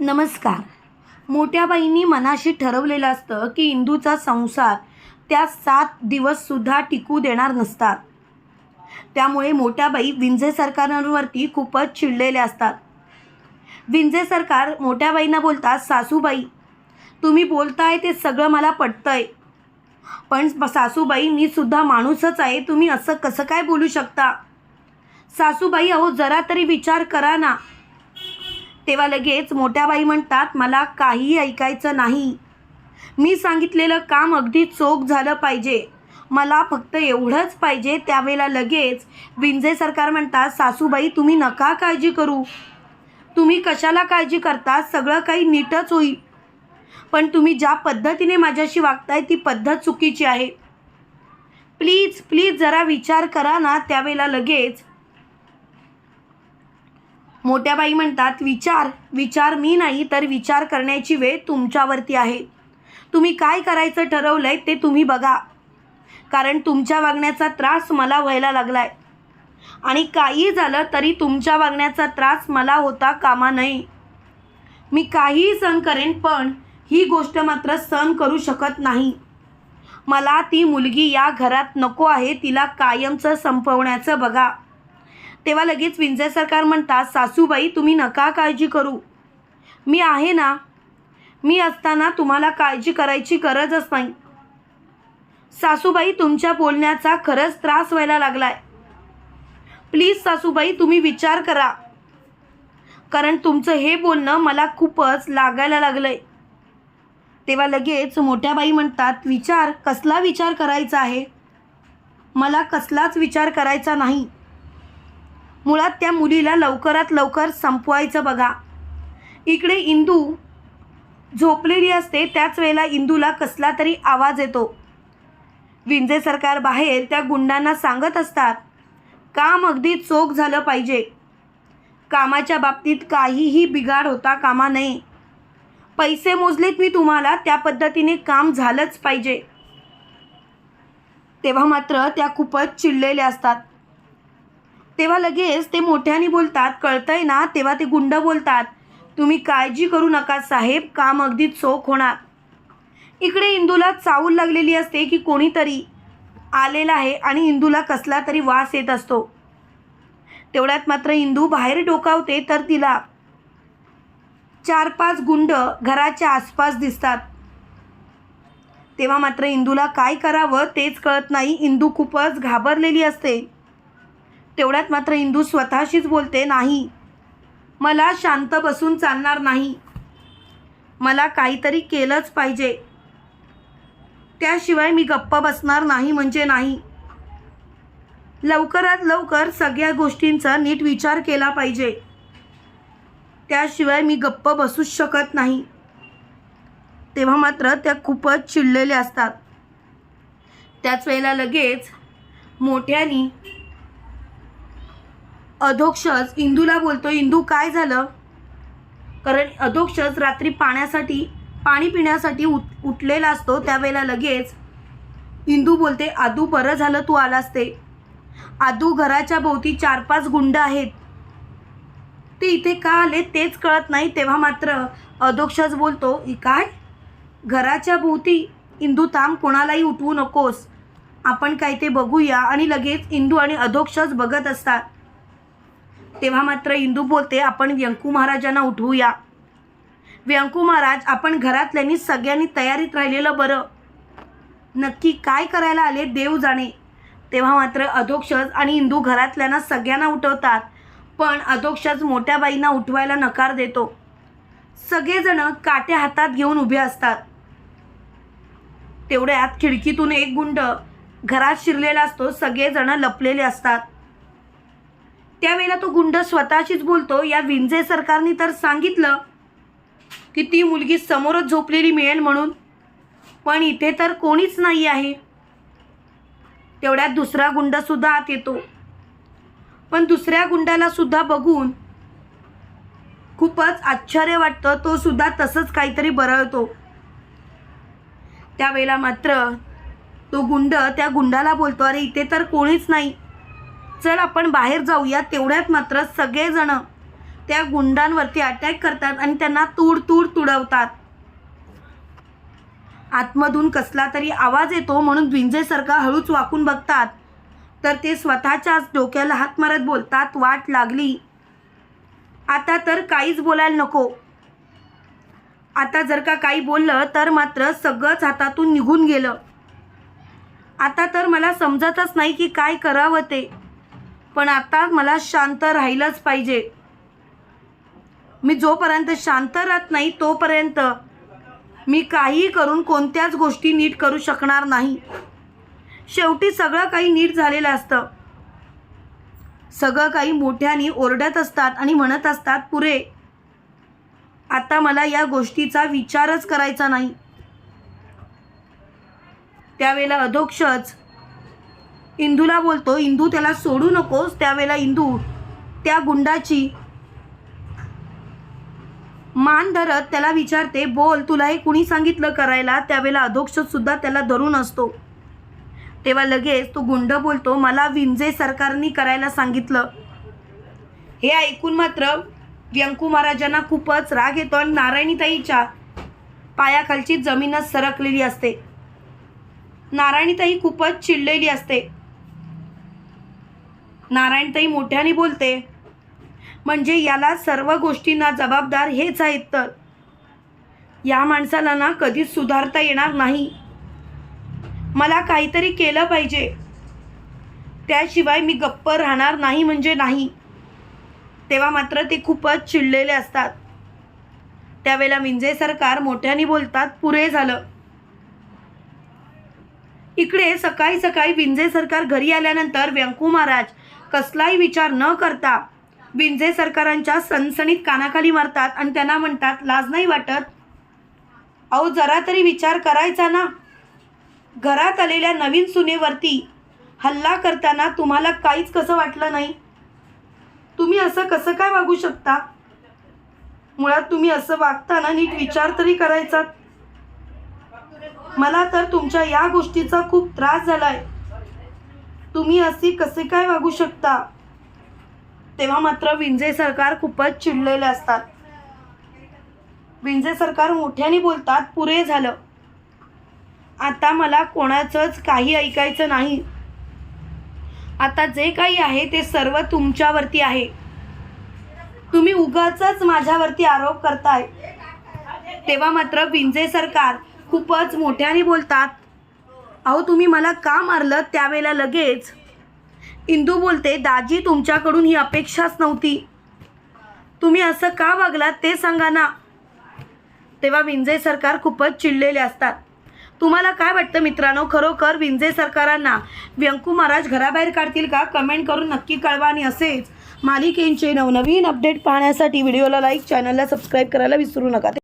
नमस्कार. मोठ्या बाईंनी मनाशी ठरवलेलं असतं की इंदूचा संसार त्या सात दिवससुद्धा टिकू देणार नसतात. त्यामुळे मोठ्या बाई विंझे सरकारांवरती खूपच चिडलेल्या असतात. विंझे सरकार मोठ्या बाईंना बोलतात सासूबाई तुम्ही बोलताय ते सगळं मला पटतंय. पण सासूबाई मी सुद्धा माणूसच आहे तुम्ही असं कसं काय बोलू शकता? सासूबाई अहो जरा तरी विचार करा ना. तेव्हा लगेच मोठ्या बाई म्हणतात मला काही ऐकायचं नाही. मी सांगितलेलं काम अगदी चोख झालं पाहिजे. मला फक्त एवढंच पाहिजे. त्यावेळेला लगेच विंजे सरकार म्हणतात सासूबाई तुम्ही नका काळजी करू. तुम्ही कशाला काळजी करता? सगळं काही नीटच होईल. पण तुम्ही ज्या पद्धतीने माझ्याशी वागताय ती पद्धत चुकीची आहे. प्लीज प्लीज जरा विचार करा ना. त्यावेळेला लगेच मोठ्या बाई म्हणतात विचार विचार मी नाही तर विचार करण्याची वेळ तुमच्यावरती आहे. तुम्ही काय करायचं ठरवलं आहे ते तुम्ही बघा. कारण तुमच्या वागण्याचा त्रास मला व्हायला लागला आहे आणि काही झालं तरी तुमच्या वागण्याचा त्रास मला होता कामा नये. मी काहीही सहन करेन पण ही गोष्ट मात्र सहन करू शकत नाही. मला ती मुलगी या घरात नको आहे तिला कायमचं संपवण्याचं बघा. तेव्हा लगेच विंजय सरकार म्हणतात सासूबाई तुम्ही नका काळजी करू. मी आहे ना मी असताना तुम्हाला काळजी करायची गरजच नाही. सासूबाई तुमच्या बोलण्याचा खरंच त्रास व्हायला लागलाय. प्लीज सासूबाई तुम्ही विचार करा. कारण तुमचं हे बोलणं मला खूपच लागायला लागलंय. तेव्हा लगेच मोठ्या बाई म्हणतात विचार कसला विचार करायचा आहे? मला कसलाच विचार करायचा नाही. मुळात त्या मुलीला लवकरात लवकर संपवायचं बघा. इकडे इंदू झोपलेली असते त्याच वेळेला इंदूला कसला तरी आवाज येतो. विंजे सरकार बाहेर त्या गुंडांना सांगत असतात काम अगदी चोख झालं पाहिजे. कामाच्या बाबतीत काहीही बिघाड होता कामा नये. पैसे मोजलेत मी तुम्हाला त्या पद्धतीने काम झालंच पाहिजे. तेव्हा मात्र त्या खूपच चिडलेल्या असतात. तेव्हा लगेच ते मोठ्याने बोलतात कळतंय ना तेव्हा ते गुंड बोलतात. तुम्ही काळजी करू नका साहेब काम अगदी चोख होणार. इकडे इंदूला चावूल लागलेली असते की कोणीतरी आलेला आहे आणि इंदूला कसला तरी वास येत असतो. तेवढ्यात मात्र इंदू बाहेर डोकावते तर तिला चार पाच गुंड घराच्या आसपास दिसतात. तेव्हा मात्र इंदूला काय करावं तेच कळत नाही. इंदू खूपच घाबरलेली असते. तेवढ्यात मात्र इंदू स्वतःशीच बोलते नाही. मला शांत बसून चालणार नाही. मला काहीतरी केलंच पाहिजे. त्याशिवाय मी गप्प बसणार नाही म्हणजे नाही. लवकरात लवकर सगळ्या गोष्टींचा नीट विचार केला पाहिजे. त्याशिवाय मी गप्प बसूच शकत नाही. तेव्हा मात्र त्या खूपच चिडलेल्या असतात. त्याच वेळेला लगेच मोठ्यानी अधोक्षज इंदूला बोलतो इंदू काय झालं? कारण अधोक्षज रात्री पाण्यासाठी पाणी पिण्यासाठी उठ उठलेला असतो त्यावेळेला लगेच इंदू बोलते आदू बरं झालं तू आलास ते. आदू घराच्या भोवती चार पाच गुंड आहेत. ते इथे का आले तेच कळत नाही. तेव्हा मात्र अधोक्षज बोलतो काय? घराच्या भोवती इंदू थांब कोणालाही उठवू नकोस. आपण काय ते बघूया. आणि लगेच इंदू आणि अधोक्षज बघत असतात. तेव्हा मात्र इंदू बोलते आपण व्यंकू महाराजांना उठवूया. व्यंकू महाराज आपण घरातल्यांनी सगळ्यांनी तयारीत राहिलेलं बरं. नक्की काय करायला आले देव जाणे. तेव्हा मात्र अधोक्षज आणि इंदू घरातल्यांना सगळ्यांना उठवतात पण अधोक्षज मोठ्या बाईंना उठवायला नकार देतो. सगळेजण काट्या हातात घेऊन उभे असतात. तेवढ्यात खिडकीतून एक गुंड घरात शिरलेला असतो सगळेजण लपलेले असतात. त्यावेळेला तो गुंड स्वतःशीच बोलतो. या विंझे सरकारने तर सांगितलं की ती मुलगी समोरच झोपलेली मिळेल म्हणून. पण इथे तर कोणीच नाही आहे. तेवढ्यात दुसरा गुंडसुद्धा आत येतो. पण दुसऱ्या गुंडालासुद्धा बघून खूपच आश्चर्य वाटतं. तो सुद्धा तसंच काहीतरी बरळतो. त्यावेळेला मात्र तो गुंड त्या गुंडाला बोलतो अरे इथे तर कोणीच नाही. चल आपण बाहेर जाऊया तेवढ्यात मात्र सगळेजण त्या गुंडांवरती अटॅक करतात आणि त्यांना तूड तूड तुडवतात. आतमधून कसला तरी आवाज येतो म्हणून विंजेसारखा हळूच वाकून बघतात. तर ते स्वतःच्याच डोक्याला हात मारत बोलतात वाट लागली. आता तर काहीच बोलायला नको. आता जर का काही बोललं तर मात्र सगळंच हातातून निघून गेलं. आता तर मला समजतच नाही की काय करावं ते. पण आता मला शांत राहिलंच पाहिजे. मी जोपर्यंत शांत राहत नाही तोपर्यंत मी काही करून कोणत्याच गोष्टी नीट करू शकणार नाही. शेवटी सगळं काही नीट झालेलं असतं. सगळं काही मोठ्याने ओरडत असतात आणि म्हणत असतात पुरे आता मला या गोष्टीचा विचारच करायचा नाही. त्यावेळेला अधोक्षच इंदूला बोलतो इंदू त्याला सोडू नकोस त्यावेळेला इंदू त्या गुंडाची मान धरत त्याला विचारते बोल तुला हे कुणी सांगितलं करायला? त्यावेळेला अधोक्षसुद्धा त्याला धरून असतो. तेव्हा लगेच तो गुंड बोलतो मला विंजे सरकारनी करायला सांगितलं. हे ऐकून मात्र व्यंकू महाराजांना खूपच राग येतो आणि नारायणीताईच्या पायाखालची जमीनच सरकलेली असते. नारायणीताई खूपच चिडलेली असते. नारायणताई मोठ्याने बोलते म्हणजे याला सर्व गोष्टींना जबाबदार हेच आहेत तर? या माणसाला ना कधीच सुधारता येणार नाही. मला काहीतरी केलं पाहिजे. त्याशिवाय मी गप्प राहणार नाही म्हणजे नाही. तेव्हा मात्र ते खूपच चिडलेले असतात. त्यावेळेला विंजे सरकार मोठ्याने बोलतात पुरे झालं. इकडे सकाळी सकाळी विंजे सरकार घरी आल्यानंतर व्यंकू महाराज कसलाही विचार न करता विंजे सरकारांच्या सणसणीत कानाखाली मारतात आणि त्यांना म्हणतात लाज नाही वाटत? अहो जरा तरी विचार करायचा ना. घरात आलेल्या नवीन सुनेवरती हल्ला करताना तुम्हाला काहीच कसं वाटलं नाही? तुम्ही असं कसं काय वागू शकता? मुळात तुम्ही असं वागताना नीट विचार तरी करायचा मला तर तुमच्या या गोष्टीचा खूप त्रास झालाय. तुम्ही असे कसे काय वागू शकता? तेव्हा मात्र विंजे सरकार खूपच चिडलेले असतात. विंजे सरकार मोठ्याने बोलतात पुरे झालं. आता मला कोणाचंच काही ऐकायचं नाही. आता जे काही आहे ते सर्व तुमच्यावरती आहे. तुम्ही उगाच माझ्यावरती आरोप करताय. तेव्हा मात्र विंजे सरकार खूपच मोठ्याने बोलतात. अहो तुम्ही मला का मारलं? त्यावेळेला लगेच. इंदू बोलते दाजी तुमच्याकडून ही अपेक्षाच नव्हती. तुम्ही असं का वागलात ते सांगा ना. तेव्हा विंजे सरकार खूपच चिडलेले असतात. तुम्हाला काय वाटतं मित्रांनो? खरोखर विंजे सरकारांना व्यंकू महाराज घराबाहेर काढतील का? कमेंट करून नक्की कळवा आणि असेच मालिकेंचे नवनवीन अपडेट पाहण्यासाठी व्हिडिओला लाईक चॅनलला सबस्क्राईब करायला विसरू नका.